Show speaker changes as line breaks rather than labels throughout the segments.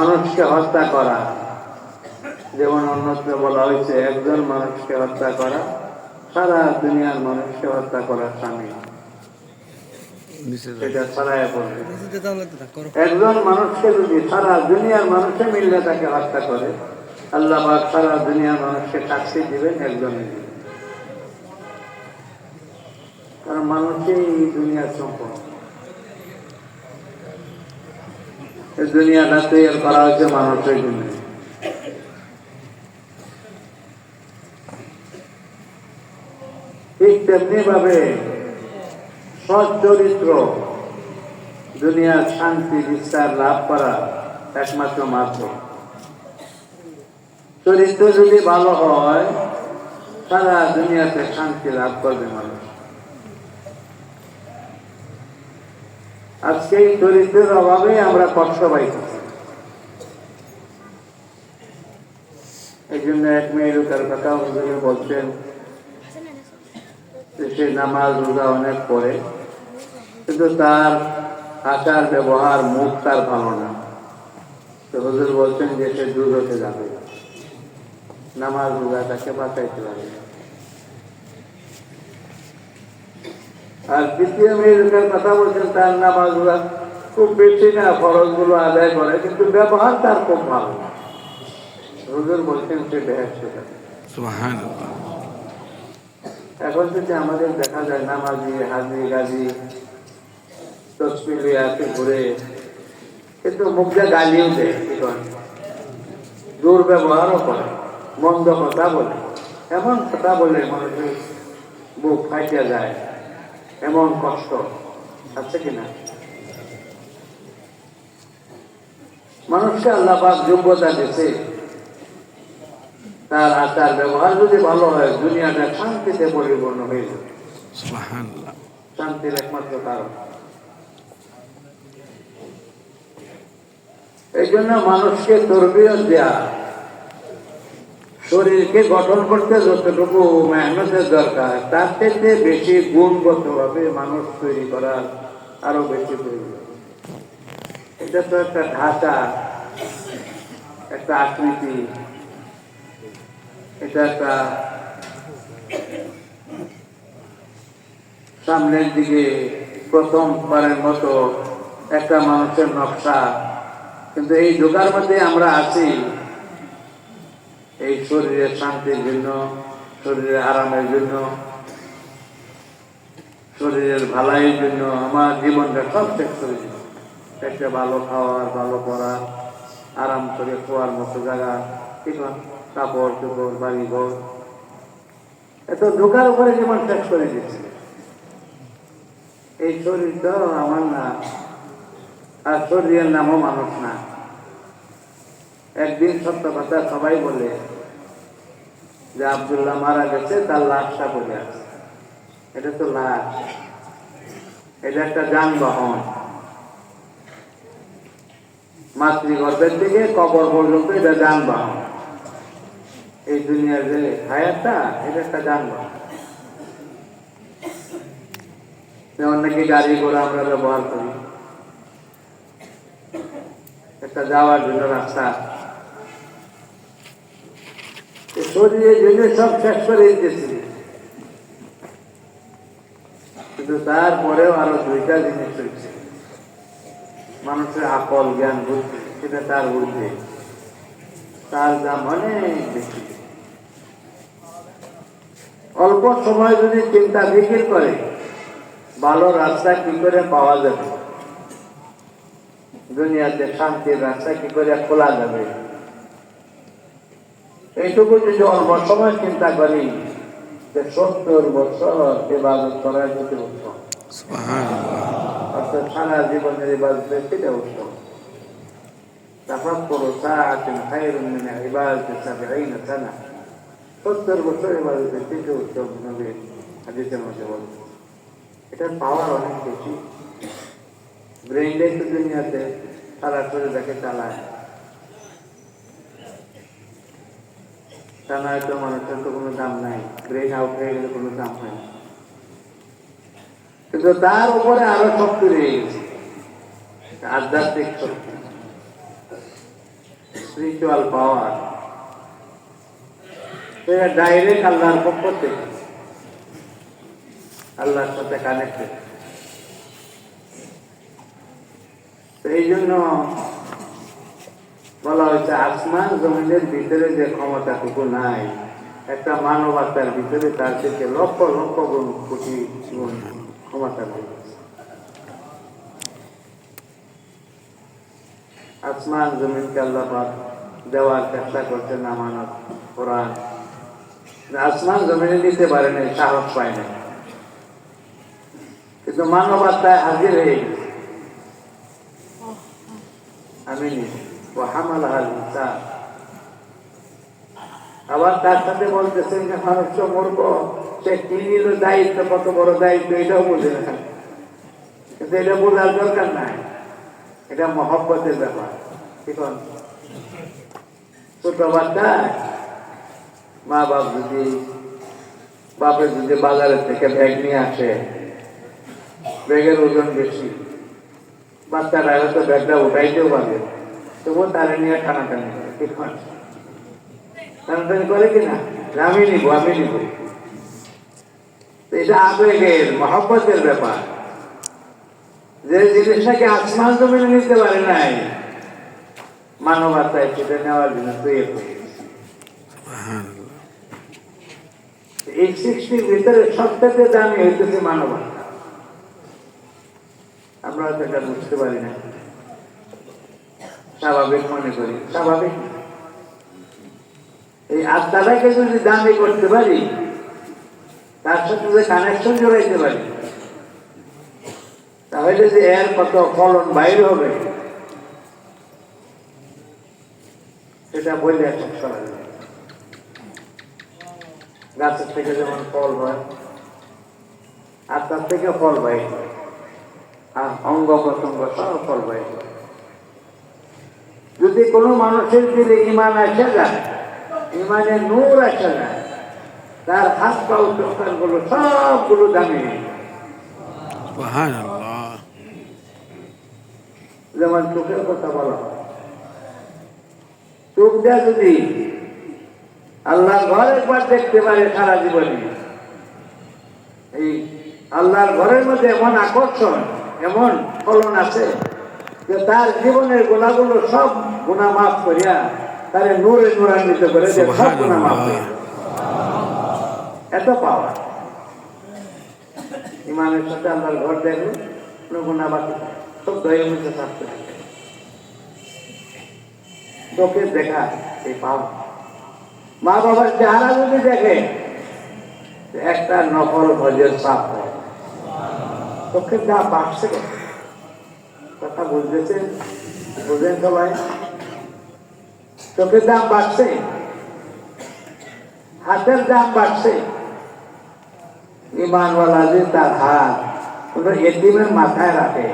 মানুষকে হত্যা করা। যেমন অন্যত্র বলা হয়েছে একজন মানুষকে হত্যা করা সারা দুনিয়ার মানুষকে হত্যা করার স্বামী। একজন মানুষকে যদি সারা দুনিয়ার মানুষে মিললে তাকে হত্যা করে আল্লাহ পাক সারা দুনিয়ার মানুষকে শাস্তি দিবেন একজনে দিবেন কারণ মানুষই দুনিয়ার সম্পদ এই তৈরি করা জন্য। ঠিক তেমনি ভাবে সৎ চরিত্র দুনিয়ার শান্তি বিস্তার লাভ করা একমাত্র মাধ্যম। চরিত্র যদি ভালো হয়, সারা দুনিয়াতে শান্তি লাভ করবে মানুষ। আজকে এই দরিদ্রের অভাবে আমরা কষ্ট পাইতেছি এই জন্য এক মেয়ে লোকের কথা হুজুরে বলছেন সে নামাজ রোজা অনেক পড়ে, কিন্তু তার আচার ব্যবহার, মুখ তার ভালো না। তো হুজুর বলছেন যে সে দূর হতে যাবে। নামাজ রোজা তাকে বাঁচাইতে পারে আর দ্বিতীয় মেয়েদের কথা বলছেন তার নামাজ রোজা খুব বেশি না খরচগুলো আদায় করে কিন্তু ব্যবহার তার খুব ভালো। হুজুর বলছেন সে থাকে এখন যদি আমাদের দেখা যায় নামাজি হাজি গাজি তসমিলি আছে ঘুরে কিন্তু মুখে গালিও দেয়? দুর্ব্যবহারও করে মন্দ কথা বলে। এমন কথা বলে মানুষের বুক ফাইটিয়া যায়। এমন কষ্ট আছে কিনা? মানুষকে আল্লাহ পাক যোগ্যতা দিয়েছে। তার আচার ব্যবহার যদি ভালো হয় দুনিয়াটা শান্তিতে পরিপূর্ণ হয়ে যাবে। শান্তির একমাত্র কারণ। এই জন্য মানুষকে তরবিয়ত দেয়া শরীরকে গঠন করতে যতটুকু মেহনতের দরকার, তার থেকে বেশি গুণগত ভাবে মানুষ তৈরি করার আরও বেশি প্রয়োজন। এটা তো একটা ঢাঁচা একটা আকৃতি, এটা একটা সামনের দিকে প্রথমবারের মতো একটা মানুষের নকশা। কিন্তু এই ঢোকার মধ্যে আমরা আছি শরীরের শান্তির জন্য, শরীরের আরামের জন্য, শরীরের ভালাইয়ের জন্য আমার জীবনটা সব শেষ করে দিল একটা ভালো খাওয়ার, ভালো পড়ার, আরাম করে খোয়ার মতো জায়গা ঠিক না? কাপড় চোপড় বাড়ি ঘর এত ঢোকার উপরে জীবন শেষ করে দিচ্ছে এই শরীরটা আমার না, আর শরীরের নামও মানুষ না একদিন সত্য কথা সবাই বলে যে আবদুল্লাহ মারা গেছে, তার লাশটা পড়ে আছে। এটা তো লাশ। এটা একটা যানবাহন। মাতৃগর্ভের থেকে কবর পর্যন্ত এটা যানবাহন। এই দুনিয়ার যে হায়াতটা, এটা একটা যানবাহন। যেমন নাকি গাড়ি ঘোড়া আমরা ব্যবহার করি। একটা যাওয়ার জন্য রাস্তা। শরীরে জেনে সব শেষ করে কিন্তু তারপরেও আরও দুইটা জিনিস মানুষের আকল, জ্ঞান সেটা তার তার দাম অনেক বেশি। অল্প সময় যদি চিন্তা ফিকির করে, ভালো রাস্তা কি করে পাওয়া যাবে? দুনিয়াতে শান্তির রাস্তা কি করে খোলা যাবে? এইটুকু যদি অল্প সময় চিন্তা করি যে সত্তর বছর ইবাদত করার প্রতি উত্তম
সুবহানাল্লাহ
অর্থাৎ সারা জীবনের ইবাদতের সেটা উত্তম تفكر ساعة خير من عبادة سبعين سنة সত্তর বছর ইবাদতের থেকে উত্তম নবী হাদিসের মধ্যে বলছে এটার পাওয়ার অনেক বেশি ব্রেইনটাই তো দুনিয়াতে সারা শরীরটাকে চালায় তা নয় মানুষের তো কোনো দাম নাই। ব্রেইন আউট হয়ে গেলে কোনো দাম হয় না। কিন্তু তার উপরে আরও শক্তি রয়ে গেছে। আধ্যাত্মিক শক্তি। স্পিরিচুয়াল পাওয়ার ডাইরেক্ট আল্লাহর পক্ষ থেকে। আল্লাহর সাথে কানেক্টেড এই জন্য বলা হয়েছে, আসমান জমিনের ভিতরে যে ক্ষমতাটুকু নাই, একটা মানব আত্মার ভিতরে তার থেকে লক্ষ লক্ষ গুণ কোটি গুণ ক্ষমতা আসমান জমিনকে আল্লাহ দেওয়ার চেষ্টা করছে নামানত কোরআন আসমান জমিনে দিতে পারে নাই, সাহস পায় নাই। কিন্তু মানব আত্মায় হাজির হয়ে গেছে। আমি ইনসান আবার তার সাথে বলতেছেন যে মানুষ তো মূর্খ। সে কি নিল দায়িত্ব? কত বড় দায়িত্ব? এটাও বোঝে না। কিন্তু এটা বোঝার দরকার নাই। এটা মহব্বতের ব্যাপার। আছে? ছোট বাচ্চা মা বাপ যদি বাপের যদি বাজারের থেকে ব্যাগ নিয়ে আসে, ব্যাগের ওজন বেশি, বাচ্চারা হয়তো ব্যাগটা উঠাইতেও পারবে তবুও তারা নিয়ে টানাটানি করে ঠিক আছে? টানাটানি করে কিনা যে আমি নিব আমি নিব তো এটা আবেগের মহব্বতের ব্যাপার যে জিনিসটাকে আসমান জমিনে নিতে পারে নাই মানবতায় সেটা নেওয়ার জন্য তৈরি হয়ে গেছে
সুবহানাল্লাহ
এই সৃষ্টির ভিতরে সবথেকে দামি হইতেছে মানবতা আমরা হয়তো এটা বুঝতে পারি না স্বাভাবিক মনে করি, স্বাভাবিক এই আত্মাটাকে যদি দামি করতে পারি, তার সাথে যে কানেকশন জড়াইতে পারি, তাহলে যে এর কত ফলন বাইরে হবে, সেটা বললে এখন যায় গাছের থেকে যেমন ফল হয় আর তার থেকে ফল বাইর আর অঙ্গ প্রত্যঙ্গ সব ফল বাইর হয়। যদি কোনো মানুষের দিলে ইমান আসে যায় ইমানে নূর আসে যায় তার হাত পাও গুলো সবগুলো দামি যেমন চোখের কথা বলা। চোখ দেয়া যদি আল্লাহ ঘর একবার দেখতে পারে সারা জীবনে এই আল্লাহর ঘরের মধ্যে এমন আকর্ষণ এমন ফলন আছে? যে তার জীবনের গুণাগুলো সব গুণা মাফ করিয়া তারে নূরে নূরান্বিত করে যে সব গুণা মাফ করিয়া দেয়। এত পাওয়া ইমানের সাথে আল্লাহর ঘর দেখল কোনো গুণা বাকি। সব দয়ের মধ্যে থাকতে থাকে চোখের দেখা এই পাওয়া মা বাবার চেহারা যদি দেখে একটা নকল ভজের সাপ হয় চোখের দাম বাড়ছে? কথা বুঝতেছেন বুঝলেন সবাই চোখের দাম বাড়ছে হাতের দাম বাড়ছে ইমানওয়ালা যে তার হাত কোনো এটিমের মাথায় রাখে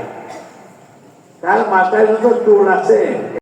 তার মাথায় যত চুল আছে